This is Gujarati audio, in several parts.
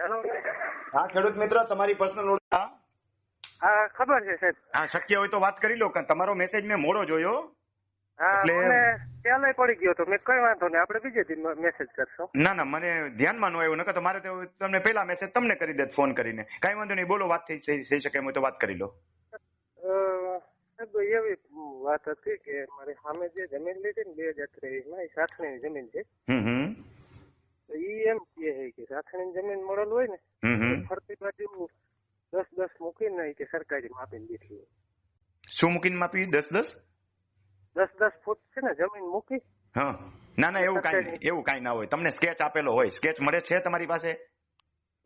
હેલો. હા ખેડૂત મિત્ર તમારી પર્સનલ હા? ખબર છે સાહેબ. હા શક્ય હોય તો વાત કરી લો કે તમારો મેસેજ મેં મોડો જોયો. એટલે- મને પડી ગયો તો મેં કઈ વાંધો નહીં આપણે બીજે દિન મેસેજ કરશો. ના ના મને ધ્યાનમાં ન આવ્યું નકર તો મારે તો તમને પેલા મેસેજ તમને કરી દેત ફોન કરીને. કઈ વાંધો નહીં બોલો વાત થઈ થઈ શકે એમ તો વાત કરી લો. એવી વાત હતી કે મારી સામે જે જમીન લીધી ને બે હજાર ત્રેવીસમાં એ સાથણીની જમીન છે. તો ઈ એમ કે છે કે રાખણી જમીન મળેલ હોય ને ફરતી બાજુ દસ દસ મૂકીને કે સરકારી માપીને દીધી હોય. શું મૂકીને માપી? દસ દસ? દસ દસ ફૂટ છે ને જમીન મૂકી. હા. ના ના એવું કાંઈ એવું કાંઈ ના હોય. તમને સ્કેચ આપેલો હોય. સ્કેચ મળે છે તમારી પાસે?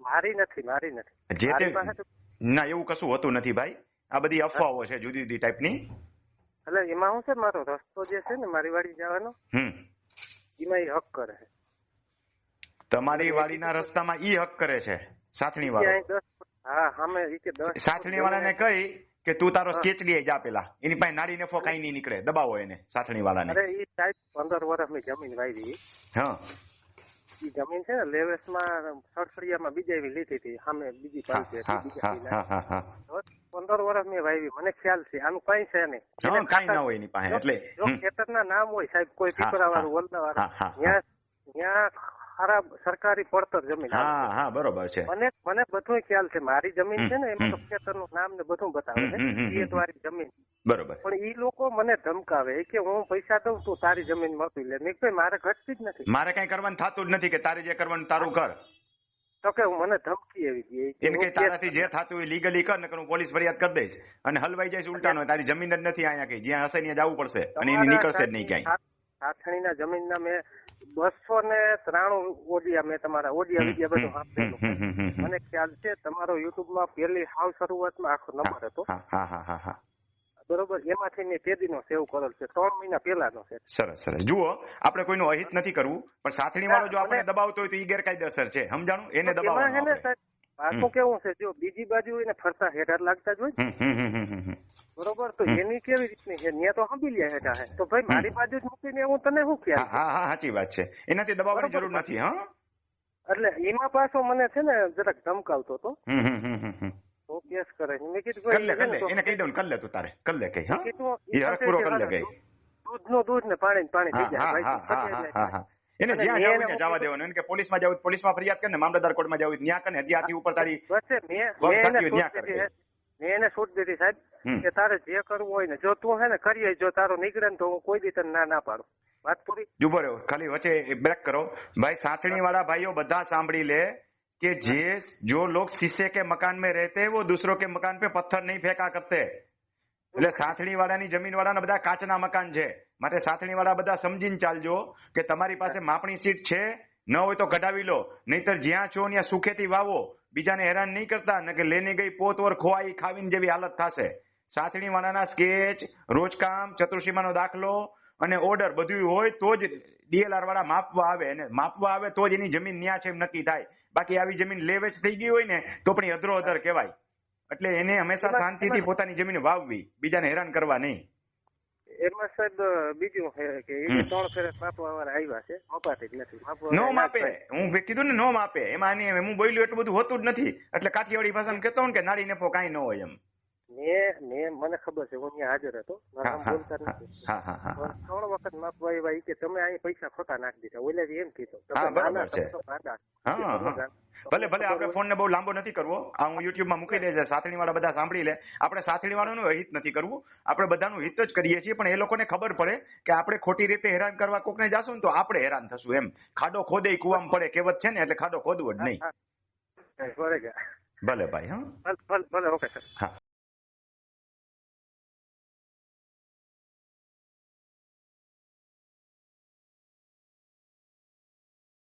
મારી નથી મારી નથી. જે તે પાસે ના એવું કશું હોતું નથી ભાઈ. આ બધી અફવાઓ છે જુદી જુદી ટાઈપની એટલે એમાં હું છે મારો રસ્તો જે છે ને મારી વાડી જવાનો હમ. એમાં એ હક કરે છે તમારી વાડીના રસ્તામાં ઈ હક કરે છે સાથણી વાળો. સાથણી વાળાને કહી કે તું તારો સ્કેચ લઈ જા પેલા. એની પાસે નાડી નફો કઈ નહીં નીકળે દબાવો એને સાથણી વાળાને. અરે ઈ સાહેબ પંદર વર્ષની જમીન વાવી હા. ઈ જમીન છે ને લેવેસમાં સડસડિયામાં બીજા એવી લીધી હતી સામે બીજી હા પંદર વર્ષ મેં વાવી મને ખ્યાલ છે આનું કઈ છે નહીં. કઈ ના હોય એની પાસે એટલે જો હમ. ખેતરના નામ હોય સાહેબ કોઈ પીપરા વાળું. વલદા વાળું ત્યાં ત્યાં ખરાબ સરકારી પડતર જમીન હા હા બરોબર છે. મને મને બધું ખ્યાલ છે. મારી જમીન છે ને એમાં ખેતરનું ખેતરનું નામ ને બધું બતાવે છે. વાળી જમીન. બરોબર. પણ ઈ લોકો મને ધમકાવે કે હું પૈસા દઉં તું તારી જમીન માપી લે. મેં ભાઈ મારે ઘટતી જ નથી. મારે કઈ કરવાનું થતું જ નથી કે તારે જે કરવાનું તારું કર તો કે હું મને ધમકી એવી ગઈ એમ કે તારાથી જે થતું હોય લીગલી કર ને હું પોલીસ ફરિયાદ કરી દઈશ. અને હલવાઈ જાય ઉલટાનો. તારી જમીન જ નથી અહીંયા કઈ. જ્યાં હશે ત્યાં જવું પડશે. અને એની નીકળશે જ નહીં ક્યાંય. સાથણીના જમીનના મેં બસો ને ત્રાણું ઓડિયા મેં તમારા ઓડિયા વિડિયા બધું આપેલું. મને ખ્યાલ છે તમારો યુટ્યુબમાં પહેલી હાવ શરૂઆતમાં આખો નંબર હતો. બરોબર એમાંથી મેં તેદીનો સેવ કરેલ છે. ત્રણ મહિના પહેલાનો છે. સરસ સરસ. જુઓ આપણે કોઈનું અહિત નથી કરવું પણ સાથણી વાળો જો આપણે દબાવતો હોય તો એ ગેરકાયદેસર છે. સમજાણું? એને દબાવવાનો ને પાછું કેવું છે? જો બીજી બાજુ એને ફરતા હેઠળ લાગતા જ હોય બરોબર? તો એની કેવી રીતની છે? ત્યાં તો સાંભળી લે હેઠા હે. તો ભાઈ મારી બાજુ જ મૂકીને હું તને શું ખ્યાલ હા હા સાચી વાત છે. એનાથી દબાવવાની જરૂર નથી હા? એટલે એમાં પાછો મને છે ને જરાક ધમકાવતો હતો. કેસ કરે મેં કીધું એને કહી દઉં તું તારે. હા? એ પૂરો દૂધનું દૂધ ને પાણી પાણી થઈ જાય એને જ્યાં જવું ત્યાં જવા દેવાનું. એને કે પોલીસમાં જવું પોલીસમાં ફરિયાદ કર ને મામલતદાર કોર્ટમાં જવું ત્યાં કર ને ત્યાંથી ઉપર તારી મેં મેં એને હોય ત્યાં છૂટ કરે. દીધી હે. મેં એને છૂટ દીધી સાહેબ હમ. કે તારે જે કરવું હોય ને જો તું હે ને કરીએ જો તારો નીકળે ને તો હું કોઈ દી તને ના ના પાડું વાત પૂરી ઉભો રહ્યો ખાલી વચ્ચે બ્રેક કરો भाई साथणी वाला भाइयों બધા સાંભળી લે कि जे जो लोग शीशे के मकान में रहते हैं वो दूसरों के मकान पे पत्थर नहीं फेंका करते એટલે સાથણી વાળાની જમીન વાળાના બધા કાચના મકાન છે માટે સાથણી વાળા બધા સમજીને ચાલજો કે તમારી પાસે માપણી સીટ છે ન હોય તો કઢાવી લો. નહીતર જ્યાં છો ત્યાં સુખેથી વાવો. બીજાને હેરાન નહીં કરતા ને કે લેની ગઈ પોતવર ખોવાઈ ખાવીને જેવી હાલત થશે. સાથણી વાળાના સ્કેચ રોજકામ ચતુર્સીમાનો દાખલો અને ઓર્ડર બધું હોય તો જ ડીએલઆર વાળા માપવા આવે અને માપવા આવે તો જ એની જમીન ન્યા છે એમ નક્કી થાય. બાકી આવી જમીન લેવેચ થઈ ગઈ હોય ને તો પણ અધરો અધર કહેવાય. એટલે એને હંમેશા શાંતિથી પોતાની જમીન વાવવી. બીજાને હેરાન કરવા નહીં. એમાં સાહેબ બીજું છે કે એ ત્રણ ફેરે માપવા વાળા આવ્યા છે. મપાતી જ નથી. માપવા નો માપે. હું કીધું ને નો માપે. એમાં હું બોલ્યું એટલું બધું હોતું જ નથી. એટલે કાઠિયાવાડી ભાષામાં કહેતો કે નાડી નફો કાંઈ ન હોય એમ. મેં મેં મને ખબર છે હું અહીંયા હાજર હતો. બોલતા નથી. ત્રણ વખત માપવા આવ્યા કે તમે અહીં પૈસા ખોટા નાખી દીધા. ઓલે એમ કીધું. ભલે ભલે આપણે ફોન ને બહુ લાંબો નથી કરવો. આ હું યુટ્યુબમાં મૂકી દેજે સાથણી વાળા બધા સાંભળી લે. આપણે સાથણી વાળાનું હિત નથી કરવું. આપણે બધાનું હિત જ કરીએ છીએ પણ એ લોકોને ખબર પડે કે આપણે ખોટી રીતે હેરાન કરવા કોકને જાશું ને તો આપણે હેરાન થશું એમ. ખાડો ખોદે કુવામાં પડે કહેવત છે ને એટલે ખાડો ખોદવો જ નહીં. ભલે ભાઈ હા. ભલે ભલે ભલે ઓકે સર. હા.